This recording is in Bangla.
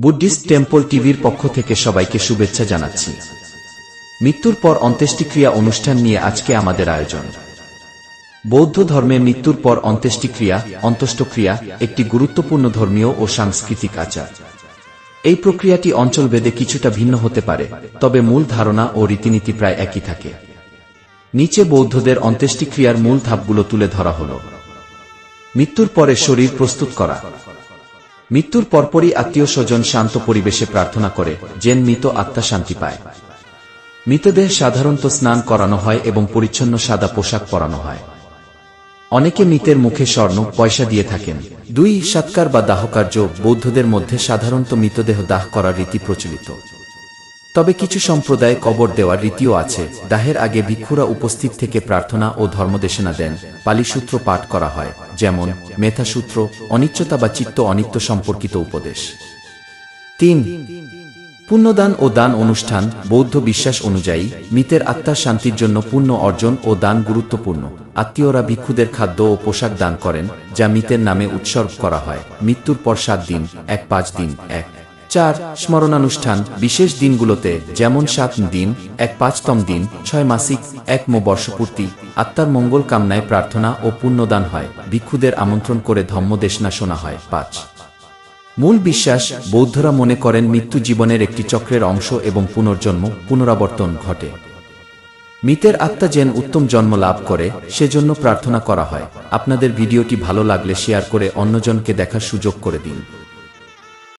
বুদ্ধিস্ট টেম্পল টিভির পক্ষ থেকে সবাইকে শুভেচ্ছা জানাচ্ছি। মৃত্যুর পর অন্ত্যেষ্টিক্রিয়া অনুষ্ঠান নিয়ে আজকে আমাদের আয়োজন। বৌদ্ধ ধর্মে মৃত্যুর পর অন্ত্যেষ্টিক্রিয়া, অন্ত্যেষ্টক্রিয়া একটি গুরুত্বপূর্ণ ধর্মীয় ও সাংস্কৃতিক আচার। এই প্রক্রিয়াটি অঞ্চলভেদে কিছুটা ভিন্ন হতে পারে, তবে মূল ধারণা ও রীতিনীতি প্রায় একই থাকে। নিচে বৌদ্ধদের অন্ত্যেষ্টিক্রিয়ার মূল ধাপগুলো তুলে ধরা হল। মৃত্যুর পরে শরীর প্রস্তুত করা। মৃত্যুর পরপরই আত্মীয় স্বজন শান্ত পরিবেশে প্রার্থনা করে, যেন মৃত আত্মা শান্তি পায়। মৃতদেহ সাধারণত স্নান করানো হয় এবং পরিচ্ছন্ন সাদা পোশাক পরানো হয়। অনেকে মৃতের মুখে স্বর্ণ, পয়সা দিয়ে থাকেন। দুই সৎকার বা দাহকার্য বৌদ্ধদের মধ্যে সাধারণত মৃতদেহ দাহ করার রীতি প্রচলিত। তবে কিছু সম্প্রদায়ে কবর দেওয়ার রীতিও আছে। দাহের আগে ভিক্ষুরা উপস্থিত থেকে প্রার্থনা ও ধর্মদেশনা দেন। পালিসূত্র পাঠ করা হয়, যেমন মেথাসূত্র অনিচ্ছতা বা চিত্ত অনিত্য সম্পর্কিত উপদেশ। তিন, পুণ্যদান ও দান অনুষ্ঠান বৌদ্ধ বিশ্বাস অনুযায়ী মৃতের আত্মার শান্তির জন্য পুণ্য অর্জন ও দান গুরুত্বপূর্ণ। আত্মীয়রা ভিক্ষুদের খাদ্য ও পোশাক দান করেন, যা মৃতের নামে উৎসর্গ করা হয়। মৃত্যুর পর সাত দিন, এক পাঁচ দিন, এক। চার স্মরণানুষ্ঠান বিশেষ দিনগুলোতে, যেমন সাত দিন, এক পাঁচতম দিন, ছয় মাসিক, এক মো বর্ষপূর্তি আত্মার মঙ্গল কামনায় প্রার্থনা ও পুণ্যদান হয়, ভিক্ষুদের আমন্ত্রণ করে ধম্মদেশনা শোনা হয়, পাঁচ। মূল বিশ্বাস, বৌদ্ধরা মনে করেন মৃত্যু জীবনের একটি চক্রের অংশ এবং পুনর্জন্ম, পুনরাবর্তন ঘটে। মৃতের আত্মা যেন উত্তম জন্ম লাভ করে, সেজন্য প্রার্থনা করা হয়। আপনাদের ভিডিওটি ভালো লাগলে শেয়ার করে অন্যজনকে দেখার সুযোগ করে দিন।